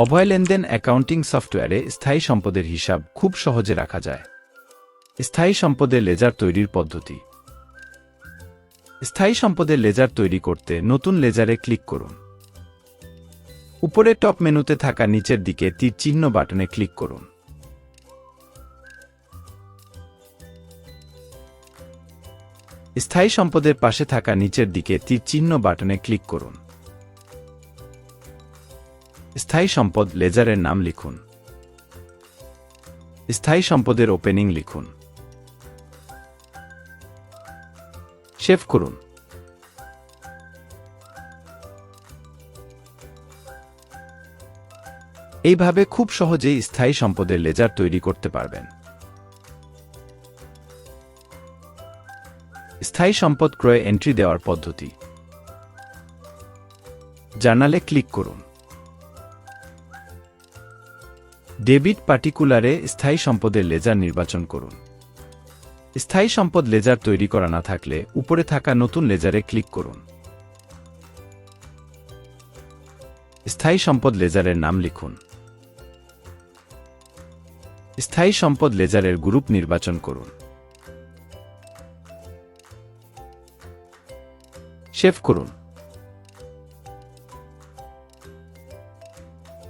অভয় লেনদেন অ্যাকাউন্টিং সফটওয়্যারে স্থায়ী সম্পদের হিসাব খুব সহজে রাখা যায়। স্থায়ী সম্পদের লেজার তৈরির পদ্ধতি। স্থায়ী সম্পদের লেজার তৈরি করতে নতুন লেজারে ক্লিক করুন। উপরে টপ মেনুতে থাকা নিচের দিকে তীর চিহ্ন বাটনে ক্লিক করুন। স্থায়ী সম্পদের পাশে থাকা নিচের দিকে তীর চিহ্ন বাটনে ক্লিক করুন। স্থায়ী সম্পদ লেজারের নাম লিখুন। স্থায়ী সম্পদের ওপেনিং লিখুন। সেভ করুন। এইভাবে খুব সহজেই স্থায়ী সম্পদের লেজার তৈরি করতে পারবেন। স্থায়ী সম্পদ ক্রয়ে এন্ট্রি দেওয়ার পদ্ধতি। জার্নালে ক্লিক করুন। ডেবিট পার্টিকুলারে স্থায়ী সম্পদের লেজার নির্বাচন করুন। স্থায়ী সম্পদ লেজার তৈরি করা না থাকলে উপরে থাকা নতুন লেজারে ক্লিক করুন। স্থায়ী সম্পদ লেজারের নাম লিখুন। স্থায়ী সম্পদ লেজারের গ্রুপ নির্বাচন করুন। সেভ করুন।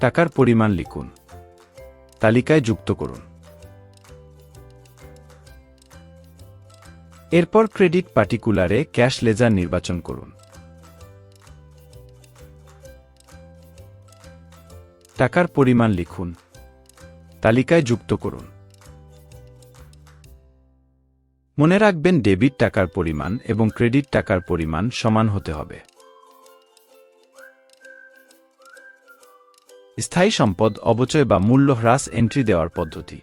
টাকার পরিমাণ লিখুন। তালিকায় যুক্ত করুন। এরপর ক্রেডিট পার্টিকুলারে ক্যাশ লেজার নির্বাচন করুন। টাকার পরিমাণ লিখুন। তালিকায় যুক্ত করুন। মনে রাখবেন ডেবিট টাকার পরিমাণ এবং ক্রেডিট টাকার পরিমাণ সমান হতে হবে। স্থায়ী সম্পদ অবচয় বা মূল্য হ্রাস এন্ট্রি দেওয়ার পদ্ধতি।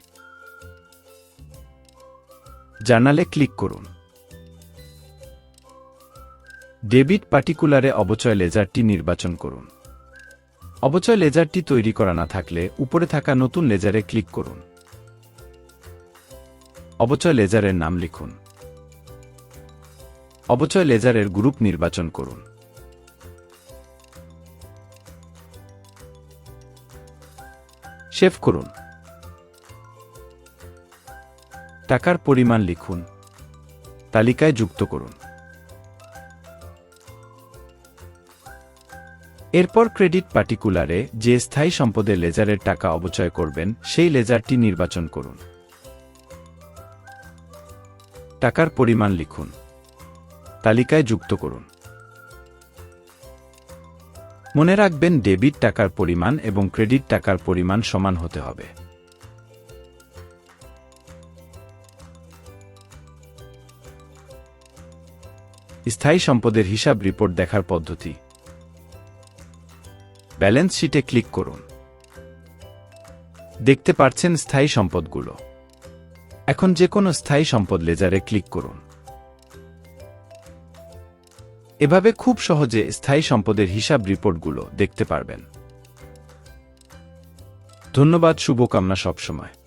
জার্নালে ক্লিক করুন। ডেবিট পার্টিকুলারে অবচয় লেজারটি নির্বাচন করুন। অবচয় লেজারটি তৈরি করা না থাকলে উপরে থাকা নতুন লেজারে ক্লিক করুন। অবচয় লেজারের নাম লিখুন। অবচয় লেজারের গ্রুপ নির্বাচন করুন। সেভ করুন। টাকার পরিমাণ লিখুন। তালিকায় যুক্ত করুন। এরপর ক্রেডিট পার্টিকুলারে যে স্থায়ী সম্পদের লেজারের টাকা অবচয় করবেন, সেই লেজারটি নির্বাচন করুন। টাকার পরিমাণ লিখুন। তালিকায় যুক্ত করুন। মনে রাখবেন, ডেবিট টাকার পরিমাণ এবং ক্রেডিট টাকার পরিমাণ সমান হতে হবে। স্থায়ী সম্পদের হিসাব রিপোর্ট দেখার পদ্ধতি। ব্যালেন্স শিটে ক্লিক করুন। দেখতে পাচ্ছেন স্থায়ী সম্পদগুলো। এখন যে কোনো স্থায়ী সম্পদ লেজারে ক্লিক করুন। এভাবে খুব সহজে স্থায়ী সম্পদের হিসাব রিপোর্টগুলো দেখতে পারবেন। ধন্যবাদ শুভকামনা সবসময়।